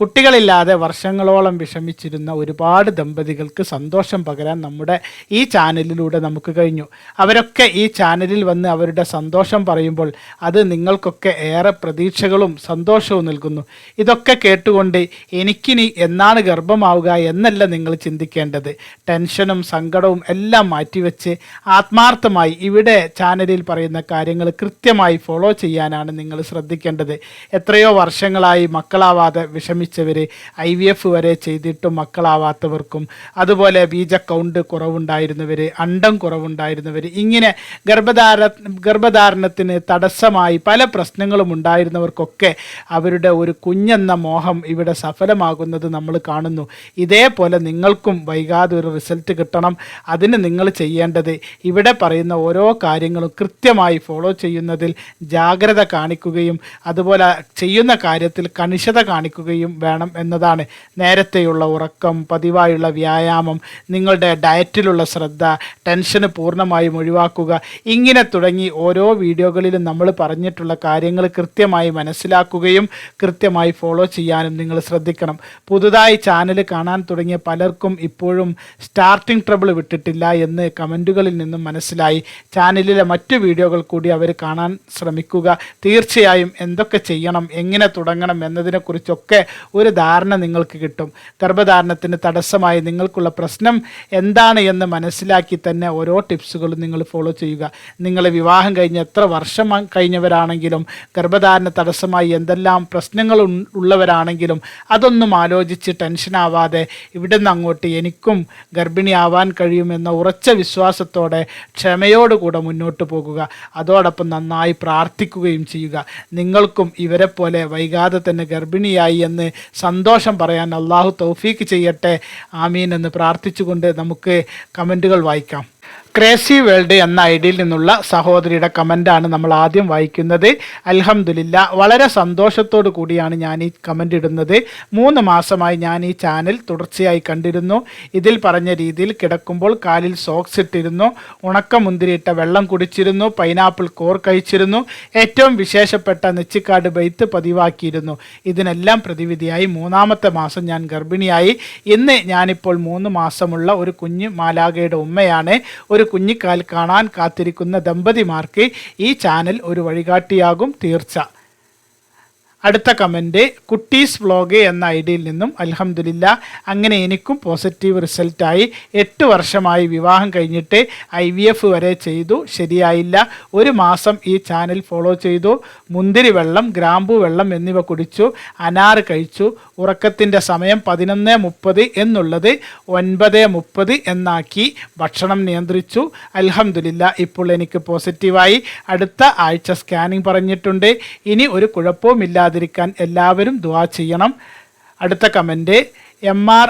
കുട്ടികളില്ലാതെ വർഷങ്ങളോളം വിഷമിച്ചിരുന്ന ഒരുപാട് ദമ്പതികൾക്ക് സന്തോഷം പകരാൻ നമ്മുടെ ഈ ചാനലിലൂടെ നമുക്ക് കഴിഞ്ഞു. അവരൊക്കെ ഈ ചാനലിൽ വന്ന് അവരുടെ സന്തോഷം പറയുമ്പോൾ അത് നിങ്ങൾക്കൊക്കെ ഏറെ പ്രതീക്ഷകളും സന്തോഷവും നൽകുന്നു. ഇതൊക്കെ കേട്ടുകൊണ്ട് എനിക്കിനി എന്നാണ് ഗർഭമാവുക എന്നല്ല നിങ്ങൾ ചിന്തിക്കേണ്ടത്. ടെൻഷനും സങ്കടവും എല്ലാം മാറ്റിവെച്ച് ആത്മാർത്ഥമായി ഇവിടെ ചാനലിൽ പറയുന്ന കാര്യങ്ങൾ കൃത്യമായി ഫോളോ ചെയ്യാനാണ് നിങ്ങൾ ശ്രദ്ധിക്കേണ്ടത്. എത്രയോ വർഷങ്ങളായി മക്കളാവാതെ വിഷമിച്ചവർ ഐ വി എഫ് വരെ ചെയ്തിട്ടും മക്കളാവാത്തവർക്കും അതുപോലെ ബീജ കൗണ്ട് കുറവുണ്ടായിരുന്നവർ അണ്ടം കുറവുണ്ടായിരുന്നവർ ഇങ്ങനെ ഗർഭധാര ഗർഭധാരണത്തിന് തടസ്സമായി പല പ്രശ്നങ്ങളും ഉണ്ടായിരുന്നവർക്കൊക്കെ അവരുടെ ഒരു കുഞ്ഞെന്ന മോഹം ഇവിടെ സഫലമാകുന്നത് നമ്മൾ കാണുന്നു. ഇതേപോലെ നിങ്ങൾക്കും വൈകാതെ ഒരു റിസൾട്ട് കിട്ടണം. അതിന് നിങ്ങൾ ചെയ്യേണ്ടത് ഇവിടെ പറയുന്ന ഓരോ കാര്യങ്ങളും കൃത്യമായി ഫോളോ ചെയ്യുന്നതിൽ ജാഗ്രത കാണിക്കുകയും അതുപോലെ ചെയ്യുന്ന കാര്യത്തിൽ കണിശത കാണിക്കുകയും വേണം എന്നതാണ് നേരത്തെയുള്ള ഉറക്കം പതിവായുള്ള വ്യായാമം നിങ്ങളുടെ ഡയറ്റിലുള്ള ശ്രദ്ധ ടെൻഷന് പൂർണമായും ഒഴിവാക്കുക ഇങ്ങനെ തുടങ്ങി ഓരോ വീഡിയോകളിലും നമ്മൾ പറഞ്ഞിട്ടുള്ള കാര്യങ്ങൾ കൃത്യമായി മനസ്സിലാക്കുകയും കൃത്യമായി ഫോളോ ചെയ്യാനും നിങ്ങൾ ശ്രദ്ധിക്കണം. പുതുതായി ചാനൽ കാണാൻ തുടങ്ങിയ പലർക്കും ഇപ്പോഴും സ്റ്റാർട്ടിംഗ് ട്രബിൾ വിട്ടിട്ടില്ല എന്ന് കമന്റുകളിൽ നിന്നും മനസ്സിലായി. ചാനലിലെ മറ്റു വീഡിയോകൾ കൂടി അവർ കാണാൻ ശ്രമിക്കുക. തീർച്ചയായും എന്തൊക്കെ ചെയ്യണം എങ്ങനെ തുടങ്ങണം എന്നതിനെക്കുറിച്ചൊക്കെ ഒരു ധാരണ നിങ്ങൾക്ക് കിട്ടും. ഗർഭധാരണത്തിന് തടസ്സമായി നിങ്ങൾക്കുള്ള പ്രശ്നം എന്താണ് എന്ന് മനസ്സിലാക്കി തന്നെ ഓരോ ടിപ്സുകളും നിങ്ങൾ ഫോളോ ചെയ്യുക. നിങ്ങൾ വിവാഹം കഴിഞ്ഞ് എത്ര വർഷം കഴിഞ്ഞവരാണെങ്കിലും ഗർഭധാരണ തടസ്സമായി എന്തെല്ലാം പ്രശ്നങ്ങൾ ഉള്ളവരാണെങ്കിലും അതൊന്നും ആലോചിച്ച് ടെൻഷനാവാതെ ഇവിടെ നിന്ന് അങ്ങോട്ട് എനിക്കും ഗർഭിണിയാവാൻ കഴിയുമെന്ന ഉറച്ച വിശ്വാസത്തോടെ ക്ഷമയോടുകൂടെ മുന്നോട്ട് പോകുക. അതോടൊപ്പം നന്നായി പ്രാർത്ഥിക്കുകയും ചെയ്യുക. നിങ്ങൾക്കും ഇവരെ പോലെ വൈകാതെ തന്നെ ഗർഭിണിയായി എന്ന് സന്തോഷം പറയാൻ അള്ളാഹു തൗഫീക്ക് ചെയ്യട്ടെ. ആമീൻ എന്ന് പ്രാർത്ഥിച്ചുകൊണ്ട് നമുക്ക് കമന്റുകൾ വായിക്കാം. ക്രേസി വേൾഡ് എന്ന ഐഡിയിൽ നിന്നുള്ള സഹോദരിയുടെ കമന്റാണ് നമ്മൾ ആദ്യം വായിക്കുന്നത്. അൽഹംദുലില്ല വളരെ സന്തോഷത്തോടു കൂടിയാണ് ഞാൻ ഈ കമന്റ് ഇടുന്നത്. മൂന്ന് മാസമായി ഞാൻ ഈ ചാനൽ തുടർച്ചയായി കണ്ടിരുന്നു. ഇതിൽ പറഞ്ഞ രീതിയിൽ കിടക്കുമ്പോൾ കാലിൽ സോക്സ് ഇട്ടിരുന്നു. ഉണക്ക മുന്തിരിയിട്ട വെള്ളം കുടിച്ചിരുന്നു. പൈനാപ്പിൾ കോർ കഴിച്ചിരുന്നു. ഏറ്റവും വിശേഷപ്പെട്ട നെച്ചിക്കാട് ബൈത്ത് പതിവാക്കിയിരുന്നു. ഇതിനെല്ലാം പ്രതിവിധിയായി മൂന്നാമത്തെ മാസം ഞാൻ ഗർഭിണിയായി. ഇന്ന് ഞാനിപ്പോൾ മൂന്ന് മാസമുള്ള ഒരു കുഞ്ഞ് മാലാഗയുടെ ഉമ്മയാണ്. ഒരു കുഞ്ഞിക്കാൽ കാണാൻ കാത്തിരിക്കുന്ന ദമ്പതിമാർക്ക് ഈ ചാനൽ ഒരു വഴികാട്ടിയാകും തീർച്ച. അടുത്ത കമന്റ് കുട്ടീസ് വ്ലോഗ് എന്ന ഐ ഡിയിൽ നിന്നും അലഹമുല്ല അങ്ങനെ എനിക്കും പോസിറ്റീവ് റിസൾട്ടായി എട്ട് വർഷമായി വിവാഹം കഴിഞ്ഞിട്ട് ഐ വി എഫ് വരെ ചെയ്തു ശരിയായില്ല. ഒരു മാസം ഈ ചാനൽ ഫോളോ ചെയ്തു. മുന്തിരി വെള്ളം ഗ്രാമ്പു വെള്ളം എന്നിവ കുടിച്ചു അനാറ് കഴിച്ചു. ഉറക്കത്തിന്റെ സമയം പതിനൊന്ന് മുപ്പത് എന്നുള്ളത് ഒൻപത് മുപ്പത് എന്നാക്കി ഭക്ഷണം നിയന്ത്രിച്ചു. അൽഹംദുലില്ല ഇപ്പോൾ എനിക്ക് പോസിറ്റീവായി. അടുത്ത ആഴ്ച സ്കാനിങ് പറഞ്ഞിട്ടുണ്ട്. ഇനി ഒരു കുഴപ്പവും ഇല്ലാതിരിക്കാൻ എല്ലാവരും ദുവാ ചെയ്യണം. അടുത്ത comment M R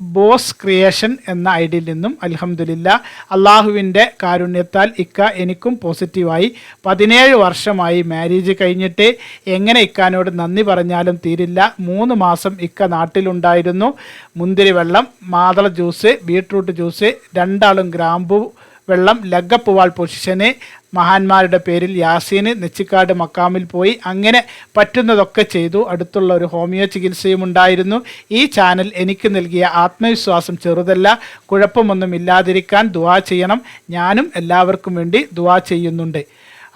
Bose creation എന്ന ഐ ഡിയിൽ നിന്നും അലഹമുല്ല അള്ളാഹുവിന്റെ കാരുണ്യത്താൽ ഇക്ക എനിക്കും പോസിറ്റീവായി. പതിനേഴ് വർഷമായി മാരേജ് കഴിഞ്ഞിട്ട് എങ്ങനെ ഇക്കാനോട് നന്ദി പറഞ്ഞാലും തീരില്ല. മൂന്ന് മാസം ഇക്ക നാട്ടിലുണ്ടായിരുന്നു. മുന്തിരി വെള്ളം മാതള ജ്യൂസ് ബീട്രൂട്ട് ജ്യൂസ് രണ്ടാളും ഗ്രാമ്പു വെള്ളം ലഗപ്പുവാൾ പൊസിഷന് മഹാന്മാരുടെ പേരിൽ യാസീന് നെച്ചിക്കാട് മക്കാമിൽ പോയി അങ്ങനെ പറ്റുന്നതൊക്കെ ചെയ്തു. അടുത്തുള്ള ഒരു ഹോമിയോ ചികിത്സയും ഉണ്ടായിരുന്നു. ഈ ചാനൽ എനിക്ക് നൽകിയ ആത്മവിശ്വാസം ചെറുതല്ല. കുഴപ്പമൊന്നും ഇല്ലാതിരിക്കാൻ ദുവാ ചെയ്യണം. ഞാനും എല്ലാവർക്കും വേണ്ടി ദുവാ ചെയ്യുന്നുണ്ട്.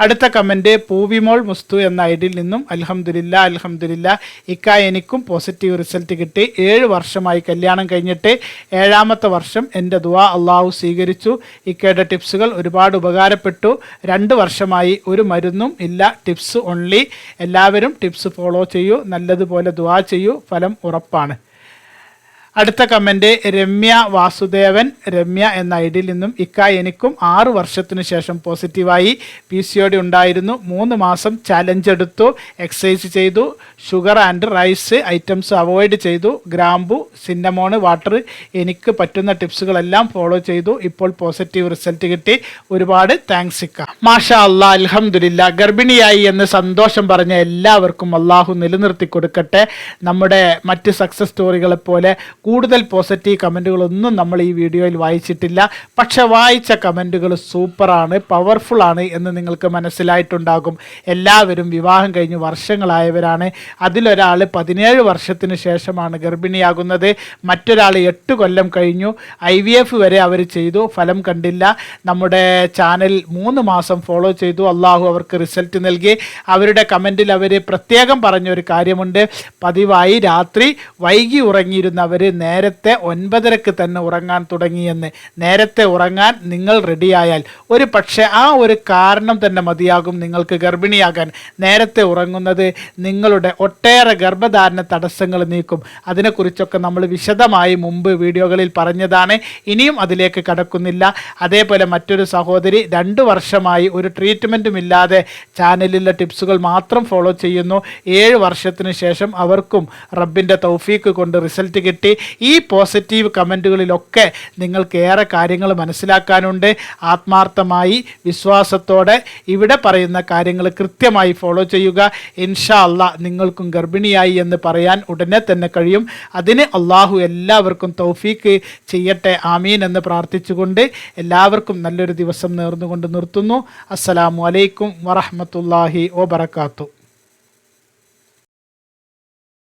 അടുത്ത കമന്റ് പൂവിമോൾ മുസ്തു എന്ന ഐ ഡിയിൽ നിന്നും അൽഹംദുലില്ല അൽഹംദുലില്ല ഇക്ക എനിക്കും പോസിറ്റീവ് റിസൾട്ട് കിട്ടി. ഏഴ് വർഷമായി കല്യാണം കഴിഞ്ഞിട്ട് ഏഴാമത്തെ വർഷം എന്റെ ദുവാ അള്ളാഹു സ്വീകരിച്ചു. ഇക്കയുടെ ടിപ്സുകൾ ഒരുപാട് ഉപകാരപ്പെട്ടു. രണ്ട് വർഷമായി ഒരു മരുന്നും ഇല്ല ടിപ്സ് ഓൺലി എല്ലാവരും ടിപ്സ് ഫോളോ ചെയ്യൂ. നല്ലതുപോലെ ദുവാ ചെയ്യൂ. ഫലം ഉറപ്പാണ്. അടുത്ത കമന്റ് രമ്യ വാസുദേവൻ രമ്യ എന്ന ഐ ഡിയിൽ നിന്നും ഇക്ക എനിക്കും ആറ് വർഷത്തിനു ശേഷം പോസിറ്റീവായി. പി സി ഒ ഡി ഉണ്ടായിരുന്നു. മൂന്ന് മാസം ചലഞ്ച് എടുത്തു എക്സസൈസ് ചെയ്തു. Sugar and rice items avoid ചെയ്തു. ഗ്രാമ്പു സിന്നമോണ് വാട്ടർ എനിക്ക് പറ്റുന്ന ടിപ്സുകളെല്ലാം ഫോളോ ചെയ്തു. ഇപ്പോൾ പോസിറ്റീവ് റിസൾട്ട് കിട്ടി. ഒരുപാട് താങ്ക്സ് ഇക്ക. മാഷാ അല്ലാ അലഹമില്ല ഗർഭിണിയായി എന്ന് സന്തോഷം പറഞ്ഞ എല്ലാവർക്കും അള്ളാഹു നിലനിർത്തി കൊടുക്കട്ടെ. നമ്മുടെ മറ്റ് സക്സസ് സ്റ്റോറികളെ പോലെ കൂടുതൽ പോസിറ്റീവ് കമന്റുകളൊന്നും നമ്മൾ ഈ വീഡിയോയിൽ വായിച്ചിട്ടില്ല. പക്ഷെ വായിച്ച കമന്റുകൾ സൂപ്പറാണ് പവർഫുള്ളാണ് എന്ന് നിങ്ങൾക്ക് മനസ്സിലായിട്ടുണ്ടാകും. എല്ലാവരും വിവാഹം കഴിഞ്ഞ് വർഷങ്ങളായവരാണ്. അതിലൊരാൾ പതിനേഴ് വർഷത്തിന് ശേഷമാണ് ഗർഭിണിയാകുന്നത്. മറ്റൊരാൾ എട്ട് കൊല്ലം കഴിഞ്ഞു. ഐ വി എഫ് വരെ അവർ ചെയ്തു ഫലം കണ്ടില്ല. നമ്മുടെ ചാനൽ മൂന്ന് മാസം ഫോളോ ചെയ്തു. അള്ളാഹു അവർക്ക് റിസൾട്ട് നൽകി. അവരുടെ കമന്റിൽ അവർ പ്രത്യേകം പറഞ്ഞൊരു കാര്യമുണ്ട്. പതിവായി രാത്രി വൈകി ഉറങ്ങിയിരുന്നവർ നേരത്തെ ഒൻപതരക്ക് തന്നെ ഉറങ്ങാൻ തുടങ്ങിയെന്ന്. നേരത്തെ ഉറങ്ങാൻ നിങ്ങൾ റെഡിയായാൽ ഒരു പക്ഷേ ആ ഒരു കാരണം തന്നെ മതിയാകും നിങ്ങൾക്ക് ഗർഭിണിയാകാൻ. നേരത്തെ ഉറങ്ങുന്നത് നിങ്ങളുടെ ഒട്ടേറെ ഗർഭധാരണ തടസ്സങ്ങൾ നീക്കും. അതിനെക്കുറിച്ചൊക്കെ നമ്മൾ വിശദമായി മുമ്പ് വീഡിയോകളിൽ പറഞ്ഞതാണ്. ഇനിയും അതിലേക്ക് കടക്കുന്നില്ല. അതേപോലെ മറ്റൊരു സഹോദരി രണ്ട് വർഷമായി ഒരു ട്രീറ്റ്മെന്റും ഇല്ലാതെ ചാനലിലെ ടിപ്സുകൾ മാത്രം ഫോളോ ചെയ്യുന്നു. ഏഴ് വർഷത്തിന് ശേഷം അവർക്കും റബ്ബിന്റെ തൗഫീക്ക് കൊണ്ട് റിസൾട്ട് കിട്ടി. ഈ പോസിറ്റീവ് കമന്റുകളിലൊക്കെ നിങ്ങൾക്ക് ഏറെ കാര്യങ്ങൾ മനസ്സിലാക്കാനുണ്ട്. ആത്മാർത്ഥമായി വിശ്വാസത്തോടെ ഇവിടെ പറയുന്ന കാര്യങ്ങൾ കൃത്യമായി ഫോളോ ചെയ്യുക. ഇൻഷാ അല്ല നിങ്ങൾക്കും ഗർഭിണിയായി എന്ന് പറയാൻ ഉടനെ തന്നെ കഴിയും. അതിന് അള്ളാഹു എല്ലാവർക്കും തൗഫീക്ക് ചെയ്യട്ടെ ആമീൻ എന്ന് പ്രാർത്ഥിച്ചുകൊണ്ട് എല്ലാവർക്കും നല്ലൊരു ദിവസം നേർന്നുകൊണ്ട് നിർത്തുന്നു. അസ്സലാമു അലൈക്കും വറഹമത്തല്ലാഹി വബർക്കാത്തു